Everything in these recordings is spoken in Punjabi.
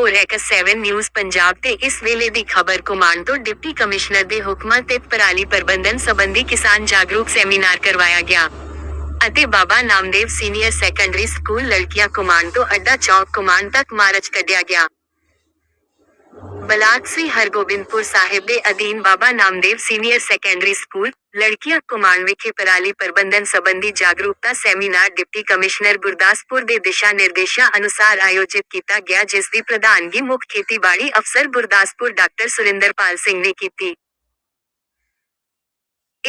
24x7 ਨਿਊਜ਼ ਪੰਜਾਬ ਤੇ ਇਸ ਵੇਲੇ ਦੀ ਖਬਰ ਕਮਾਂਡ ਤੋਂ ਡਿਪਟੀ ਕਮਿਸ਼ਨਰ ਦੇ ਹੁਕਮਾਂ ਤੇ ਪਰਾਲੀ ਪ੍ਰਬੰਧਨ ਸੰਬੰਧੀ ਕਿਸਾਨ ਜਾਗਰੂਕ ਸੈਮੀਨਾਰ ਕਰਵਾਇਆ ਗਿਆ ਅਤੇ Baba Namdev senior secondary school ਲੜਕੀਆਂ ਕਮਾਂਡ ਤੋਂ ਅੱਡਾ ਚੌਕ ਕਮਾਂਡ ਤੱਕ ਮਾਰਚ ਕੱਢਿਆ ਗਿਆ। ਬਲਾਕ ਹਰਗੋਬਿੰਦਪੁਰ ਸਾਹਿਬ ਦੇ ਅਧੀਨ Baba Namdev senior secondary school ਲੜਕੀਆਂ ਕਮਾਂਡ ਵਿਖੇ ਪਰਾਲੀ ਪ੍ਰਬੰਧਨ ਸੰਬੰਧੀ ਜਾਗਰੂਕਤਾ ਸੈਮੀਨਾਰ ਡਿਪਟੀ ਕਮਿਸ਼ਨਰ ਗੁਰਦਾਸਪੁਰ ਦੇ ਦਿਸ਼ਾ ਨਿਰਦੇਸ਼ਾਂ ਅਨੁਸਾਰ ਆਯੋਜਿਤ ਕੀਤਾ ਗਿਆ ਜਿਸ ਦੀ ਪ੍ਰਧਾਨਗੀ ਮੁੱਖ ਖੇਤੀਬਾੜੀ ਅਫਸਰ ਗੁਰਦਾਸਪੁਰ ਡਾਕਟਰ ਸੁਰਿੰਦਰਪਾਲ ਸਿੰਘ ਨੇ ਕੀਤੀ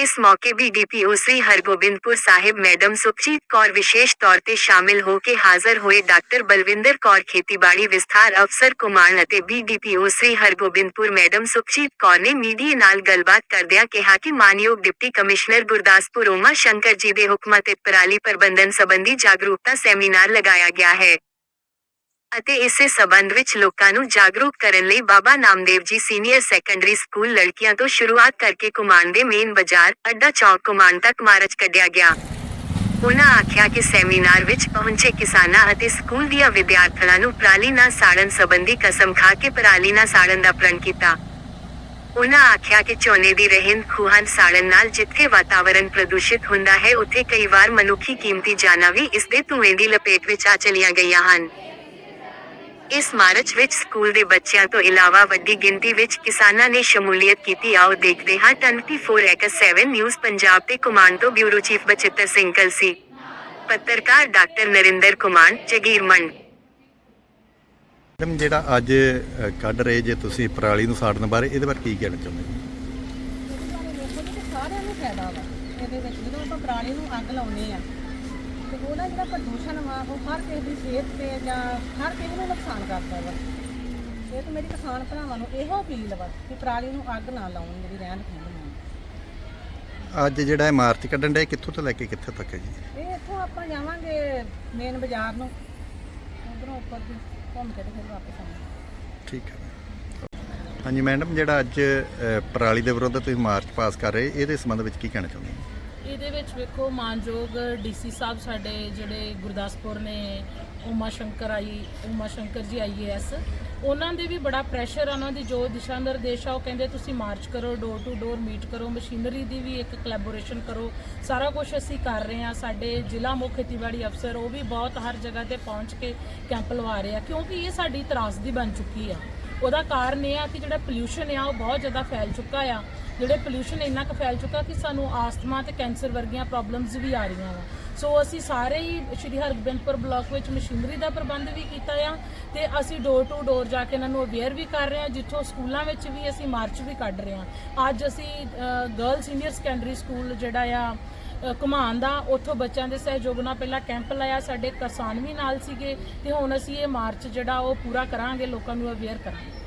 ਇਸ ਮੌਕੇ ਬੀਡੀਪੀਓ ਸ੍ਰੀ ਹਰਗੋਬਿੰਦਪੁਰ ਸਾਹਿਬ ਮੈਡਮ ਸੁਖਜੀਤ ਕੌਰ ਵਿਸ਼ੇਸ਼ ਤੌਰ ਤੇ ਸ਼ਾਮਿਲ ਹੋ ਕੇ ਹਾਜ਼ਰ ਹੋਏ ਡਾਕਟਰ ਬਲਵਿੰਦਰ ਕੌਰ ਖੇਤੀਬਾੜੀ ਵਿਸਥਾਰ ਅਫਸਰ ਕੁਮਾਨ ਅਤੇ ਬੀਡੀਪੀਓ ਸ੍ਰੀ ਹਰਗੋਬਿੰਦਪੁਰ ਮੈਡਮ ਸੁਖਜੀਤ ਕੌਰ ਨੇ ਮੀਡੀਆ ਨਾਲ ਗੱਲਬਾਤ ਕਰਦਿਆਂ ਕਿਹਾ ਕਿ ਮਾਨਯੋਗ ਡਿਪਟੀ ਕਮਿਸ਼ਨਰ ਗੁਰਦਾਸਪੁਰ ਓਮਾ ਸ਼ੰਕਰ ਜੀ ਦੇ ਹੁਕਮਾਂ ਤੇ ਪਰਾਲੀ ਪ੍ਰਬੰਧਨ ਸੰਬੰਧੀ ਜਾਗਰੂਕਤਾ ਸੈਮੀਨਾਰ ਲਗਾਇਆ ਗਿਆ ਹੈ ਅਤੇ ਇਸੇ ਸਬੰਧ ਵਿੱਚ ਲੋਕਾਂ ਨੂੰ ਜਾਗਰੂਕ ਕਰਨ ਲਈ ਬਾਬਾ Namdev ji senior secondary school ਲੜਕੀਆਂ ਤੋਂ ਸ਼ੁਰੂਆਤ ਕਰਕੇ ਕੁਮਾਨ ਦੇ ਮੇਨ ਬਾਜ਼ਾਰ, ਅੱਡਾ ਚੌਕ, ਕੁਮਾਨ ਤੱਕ ਮਾਰਚ ਕੱਢਿਆ ਗਿਆ। ਉਹਨਾਂ ਆਖਿਆ ਕਿ ਸੈਮੀਨਾਰ ਵਿੱਚ ਪਹੁੰਚੇ ਕਿਸਾਨਾਂ ਅਤੇ ਸਕੂਲ ਦੀਆਂ ਵਿਦਿਆਰਥਣਾਂ ਨੂੰ ਪਰਾਲੀ ਨਾ ਸਾੜਨ ਸੰਬੰਧੀ ਕਸਮ ਖਾ ਕੇ ਪਰਾਲੀ ਨਾ ਸਾੜਨ ਦਾ ਪ੍ਰਣ ਕੀਤਾ। ਉਹਨਾਂ ਆਖਿਆ ਕਿ ਝੋਨੇ ਦੀ ਰਹਿੰਦ ਖੂਹਾਂ ਸਾੜਨ ਨਾਲ ਜਿੱਥੇ ਵਾਤਾਵਰਣ ਪ੍ਰਦੂਸ਼ਿਤ ਹੁੰਦਾ ਹੈ, ਉੱਥੇ ਕਈ ਵਾਰ ਮਨੁੱਖੀ ਕੀਮਤੀ ਜਾਨਾਂ ਵੀ ਇਸ ਦੇ ਧੂਏ ਦੀ ਲਪੇਟ ਵਿੱਚ ਆ ਚਲੀਆਂ ਗਈਆਂ ਹਨ। ਇਸ ਮਾਰਚ ਵਿੱਚ ਸਕੂਲ ਦੇ ਬੱਚਿਆਂ ਤੋਂ ਇਲਾਵਾ ਵੱਡੀ ਗਿਣਤੀ ਵਿੱਚ ਕਿਸਾਨਾਂ ਨੇ ਸ਼ਮੂਲੀਅਤ ਕੀਤੀ। ਆਓ ਦੇਖਦੇ ਹਾਂ 24x7 ਨਿਊਜ਼ ਪੰਜਾਬ ਤੇ ਕਮਾਂਡ ਤੋਂ ਬਿਊਰੋ ਚੀਫ ਬਚਿੱਤਰ ਸਿੰਘ ਕਲਸੀ। ਪੱਤਰਕਾਰ ਡਾਕਟਰ ਨਰਿੰਦਰ ਕੁਮਾਰ ਜਗੀਰਮੰਡ ਮੈਡਮ ਜਿਹੜਾ ਅੱਜ ਕੱਢ ਰਹੇ ਜੇ ਤੁਸੀਂ ਪਰਾਲੀ ਨੂੰ ਸਾੜਨ ਬਾਰੇ ਇਹਦੇ ਬਾਰੇ ਕੀ ਕਹਿਣਾ ਚਾਹੁੰਦੇ ਜੀ ਸਾਰਿਆਂ ਨੂੰ ਫਾਇਦਾ ਵਾ। ਇਹਦੇ ਵਿੱਚ ਜਦੋਂ ਆਪਾਂ ਪਰਾਲੀ ਨੂੰ ਅੱਗ ਲਾਉਨੇ ਆ ਤੇ ਉਹਦਾ ਜਿਹੜਾ ਪ੍ਰਦੂਸ਼ਣ ਵਾ ਉਹ ਹਰ ਕਿਸੇ ਦੀ ਸਿਹਤ ਤੇ ਜਾਂ ਹਰ ਕਿਸੇ ਨੂੰ ਨੁਕਸਾਨ ਕਰਦਾ ਵਾ। ਇਹ ਤਾਂ ਮੇਰੀ ਕਿਸਾਨ ਭਰਾਵਾਂ ਨੂੰ ਇਹੋ ਅਪੀਲ ਵਾ ਕਿ ਪਰਾਲੀ ਨੂੰ ਅੱਗ ਨਾ ਲਾਉਣ ਜਿਹੜੀ ਰਹਿਣ ਖੂੰਹਦ ਨੂੰ ਅੱਜ ਜਿਹੜਾ ਇਹ ਮਾਰਚ ਕੱਢਣ ਦੇ ਕਿੱਥੋਂ ਤੋਂ ਲੈ ਕੇ ਕਿੱਥੇ ਤੱਕ ਹੈ ਜੀ? ਇਹ ਇੱਥੋਂ ਆਪਾਂ ਜਾਵਾਂਗੇ ਮੇਨ ਬਾਜ਼ਾਰ ਨੂੰ। ਉਧਰੋਂ ਉੱਪਰ ਦੀ ਘੁੰਮ ਕੇ ਤੇ ਫਿਰ ਵਾਪਸ ਆਵਾਂਗੇ। ਠੀਕ ਹੈ। ਹਾਂਜੀ ਮੈਡਮ ਜਿਹੜਾ ਅੱਜ ਪਰਾਲੀ ਦੇ ਵਿਰੁੱਧ ਤੁਸੀਂ ਮਾਰਚ ਪਾਸ ਕਰ ਰਹੇ ਇਹਦੇ ਸੰਬੰਧ ਵਿੱਚ ਕੀ ਕਹਿਣਾ ਚਾਹੁੰਦੇ ਹੋ? ਇਹਦੇ ਵਿੱਚ ਵੇਖੋ ਮਾਨਯੋਗ ਡੀਸੀ ਸਾਹਿਬ ਸਾਡੇ ਜਿਹੜੇ ਗੁਰਦਾਸਪੁਰ ਨੇ ਉਮਾ ਸ਼ੰਕਰ ਆਈ, ਉਮਾ ਸ਼ੰਕਰ ਜੀ ਆਈਏਐਸ ਉਹਨਾਂ ਦੇ ਵੀ ਬੜਾ ਪ੍ਰੈਸ਼ਰ ਉਹਨਾਂ ਦੀ, ਜੋ ਦਿਸ਼ਾ ਨਿਰਦੇਸ਼ ਆ ਉਹ ਕਹਿੰਦੇ ਤੁਸੀਂ ਮਾਰਚ ਕਰੋ ਡੋਰ ਟੂ ਡੋਰ ਮੀਟ ਕਰੋ ਮਸ਼ੀਨਰੀ ਦੀ ਵੀ ਇੱਕ ਕੋਲੈਬੋਰੇਸ਼ਨ ਕਰੋ, ਸਾਰਾ ਕੁਝ ਅਸੀਂ ਕਰ ਰਹੇ ਆ ਸਾਡੇ ਜ਼ਿਲ੍ਹਾ ਮੁੱਖ ਖੇਤੀਬਾੜੀ ਅਫਸਰ ਉਹ ਵੀ ਬਹੁਤ ਹਰ ਜਗ੍ਹਾ ਤੇ ਪਹੁੰਚ ਕੇ ਕੈਂਪ ਲਵਾ ਰਹੇ ਆ, ਕਿਉਂਕਿ ਇਹ ਸਾਡੀ ਤਰਾਸਦੀ ਬਣ ਚੁੱਕੀ ਆ। ਉਹਦਾ ਕਾਰਨ ਇਹ ਆ ਕਿ ਜਿਹੜਾ ਪੋਲਿਊਸ਼ਨ ਆ, ਉਹ ਬਹੁਤ ਜ਼ਿਆਦਾ ਫੈਲ ਚੁੱਕਾ ਆ। ਜਿਹੜੇ ਪੋਲਿਊਸ਼ਨ ਇੰਨਾ ਕੁ ਫੈਲ ਚੁੱਕਾ ਕਿ ਸਾਨੂੰ ਆਸਥਮਾ ਤੇ ਕੈਂਸਰ ਵਰਗੀਆਂ ਪ੍ਰੋਬਲਮਸ ਵੀ ਆ ਰਹੀਆਂ ਵਾ। ਸੋ ਅਸੀਂ ਸਾਰੇ ਹੀ ਸ਼੍ਰੀ ਹਰਗੋਬਿੰਦਪੁਰ ਬਲਾਕ ਵਿੱਚ ਮਸ਼ੀਨਰੀ ਦਾ ਪ੍ਰਬੰਧ ਵੀ ਕੀਤਾ ਆ ਤੇ ਅਸੀਂ ਡੋਰ ਟੂ ਡੋਰ ਜਾ ਕੇ ਇਹਨਾਂ ਨੂੰ ਅਵੇਅਰ ਵੀ ਕਰ ਰਹੇ ਹਾਂ ਜਿੱਥੋਂ ਸਕੂਲਾਂ ਵਿੱਚ ਵੀ ਅਸੀਂ ਮਾਰਚ ਵੀ ਕੱਢ ਰਹੇ ਹਾਂ ਅੱਜ ਅਸੀਂ ਗਰਲ ਸੀਨੀਅਰ ਸੈਕੰਡਰੀ ਸਕੂਲ ਜਿਹੜਾ ਆ ਘੁਮਾਉਣ ਦਾ, ਉੱਥੋਂ ਬੱਚਿਆਂ ਦੇ ਸਹਿਯੋਗ ਨਾਲ ਪਹਿਲਾਂ ਕੈਂਪ ਲਾਇਆ, ਸਾਡੇ ਕਿਸਾਨ ਵੀ ਨਾਲ ਸੀਗੇ ਤੇ ਹੁਣ ਅਸੀਂ ਇਹ ਮਾਰਚ ਜਿਹੜਾ ਉਹ ਪੂਰਾ ਕਰਾਂਗੇ, ਲੋਕਾਂ ਨੂੰ ਅਵੇਅਰ ਕਰਾਂਗੇ।